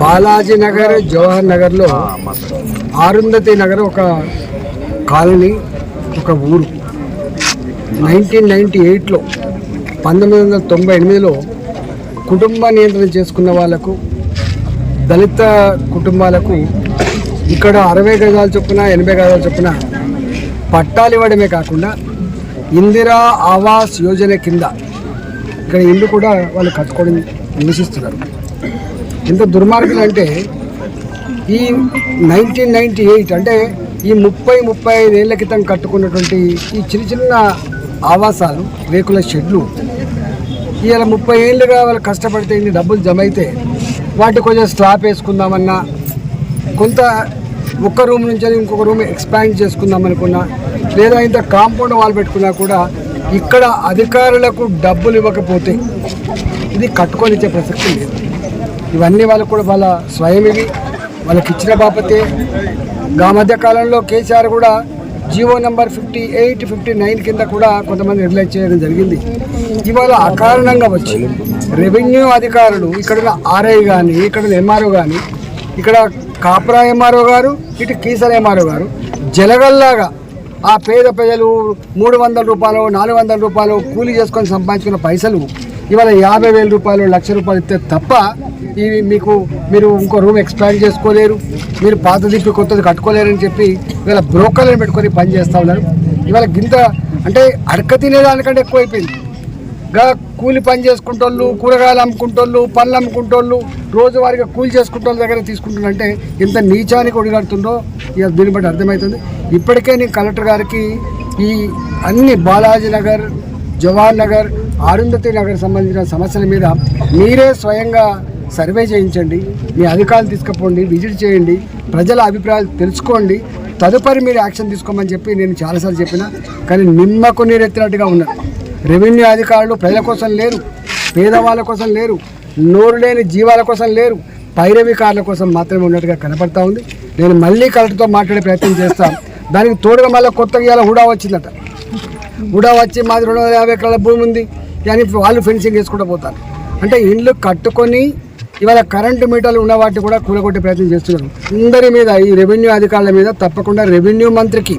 బాలాజీ నగర్ జవహర్ నగర్లో ఆరుంధతి నగర్ ఒక కాలనీ ఒక ఊరు. నైన్టీన్ నైంటీ ఎయిట్లో పంతొమ్మిది వందల తొంభై ఎనిమిదిలో కుటుంబ నియంత్రణ చేసుకున్న వాళ్ళకు దళిత కుటుంబాలకు ఇక్కడ అరవై గజాల చొప్పున ఎనభై గజాల చొప్పున పట్టాలు ఇవ్వడమే కాకుండా ఇందిరా ఆవాస్ యోజన కింద ఇక్కడ ఇల్లు కూడా వాళ్ళు కట్టుకోవడం నివసిస్తున్నారు ఎంత దుర్మార్గులు అంటే ఈ నైన్టీన్ నైంటీ ఎయిట్ అంటే ఈ ముప్పై ముప్పై ఐదు ఏళ్ళ క్రితం కట్టుకున్నటువంటి ఈ చిన్న చిన్న ఆవాసాలు రేకుల షెడ్లు ఇలా ముప్పై ఏళ్ళుగా వాళ్ళు కష్టపడితే ఇన్ని డబ్బులు జమ అయితే వాటి కొంచెం స్లాబ్ వేసుకుందామన్నా కొంత ఒక్క రూమ్ నుంచి ఇంకొక రూమ్ ఎక్స్పాండ్ చేసుకుందాం అనుకున్నా లేదా ఇంత కాంపౌండ్ వాల్ పెట్టుకున్నా కూడా ఇక్కడ అధికారులకు డబ్బులు ఇవ్వకపోతే ఇది కట్టుకొని ఇచ్చే ప్రసక్తి లేదు. ఇవన్నీ వాళ్ళకు కూడా వాళ్ళ స్వయం ఇవి. వాళ్ళకి ఇచ్చిన బాపతే. గా మధ్య కాలంలో కేసీఆర్ కూడా GO number fifty eight fifty nine కింద కూడా కొంతమంది రిలైజ్ చేయడం జరిగింది. ఇవాళ అకారణంగా వచ్చి రెవెన్యూ అధికారులు ఇక్కడ ఆర్ఐ కానీ ఇక్కడ ఎంఆర్ఓ కానీ ఇక్కడ కాపురా ఎంఆర్ఓ గారు ఇటు కీసర్ ఎంఆర్ఓ గారు జలగల్లాగా ఆ పేద ప్రజలు మూడు వందల రూపాయలు నాలుగు వందల రూపాయలు కూలీ చేసుకొని సంపాదించుకున్న పైసలు ఇవాళ యాభై వేల రూపాయలు లక్ష రూపాయలు ఇస్తే తప్ప ఇవి మీకు మీరు ఇంకో రూమ్ ఎక్స్పాండ్ చేసుకోలేరు మీరు పాత దిప్పి కొత్తది కట్టుకోలేరని చెప్పి ఇవాళ బ్రోకర్లను పెట్టుకొని పని చేస్తూ ఉన్నారు. ఇవాళ గింత అంటే అడక తినేదానికంటే ఎక్కువైపోయింది. గా కూలి పని చేసుకుంటోళ్ళు కూరగాయలు అమ్ముకుంటోళ్ళు పళ్ళు అమ్ముకుంటోళ్ళు రోజువారీగా కూలి చేసుకుంటోళ్ళ దగ్గర తీసుకుంటుందంటే ఎంత నీచానికి ఒడిగడుతుందో ఇక దీన్ని బట్టి అర్థమవుతుంది ఇప్పటికే నేను కలెక్టర్ గారికి ఈ అన్ని బాలాజీ నగర్ జవహర్ నగర్ అరుంధతి నగర్ సంబంధించిన సమస్యల మీద మీరే స్వయంగా సర్వే చేయించండి. మీ అధికారులు తీసుకుపోండి విజిట్ చేయండి ప్రజల అభిప్రాయాలు తెలుసుకోండి. తదుపరి మీరు యాక్షన్ తీసుకోమని చెప్పి నేను చాలాసార్లు చెప్పిన కానీ నిమ్మకు నీరెత్తినట్టుగా ఉన్నారు రెవెన్యూ అధికారులు ప్రజల కోసం లేరు పేదవాళ్ళ కోసం లేరు నోరు లేని జీవాల కోసం లేరు పైరవికారుల కోసం మాత్రమే ఉన్నట్టుగా కనపడతా ఉంది. నేను మళ్ళీ కలెక్టర్తో మాట్లాడే ప్రయత్నం చేస్తాను దానికి తోడుగా మళ్ళీ కొత్తగా ఇవాళ హుడా వచ్చిందట. హుడా వచ్చి మాది రెండు వందల యాభై ఎకరాల భూమి ఉంది. కానీ వాళ్ళు ఫెన్సింగ్ వేసుకుంటూ పోతారు. అంటే ఇండ్లు కట్టుకొని ఇవాళ కరెంటు మీటర్లు ఉన్న వాటిని కూడా కూలగొట్టే ప్రయత్నం చేస్తున్నారు. అందరి మీద ఈ రెవెన్యూ అధికారుల మీద తప్పకుండా రెవెన్యూ మంత్రికి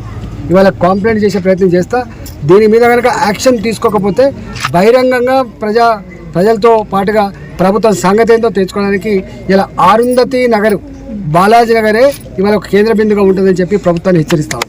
ఇవాళ కాంప్లైంట్ చేసే ప్రయత్నం చేస్తా. దీని మీద కనుక యాక్షన్ తీసుకోకపోతే బహిరంగంగా ప్రజా ప్రజలతో పాటుగా ప్రభుత్వం సంగతి ఏంటో తెచ్చుకోవడానికి ఇలా ఆరుంధతి నగరు బాలాజీ నగరే ఇవాళ ఒక కేంద్ర బిందుగా ఉంటుందని చెప్పి ప్రభుత్వాన్ని హెచ్చరిస్తాం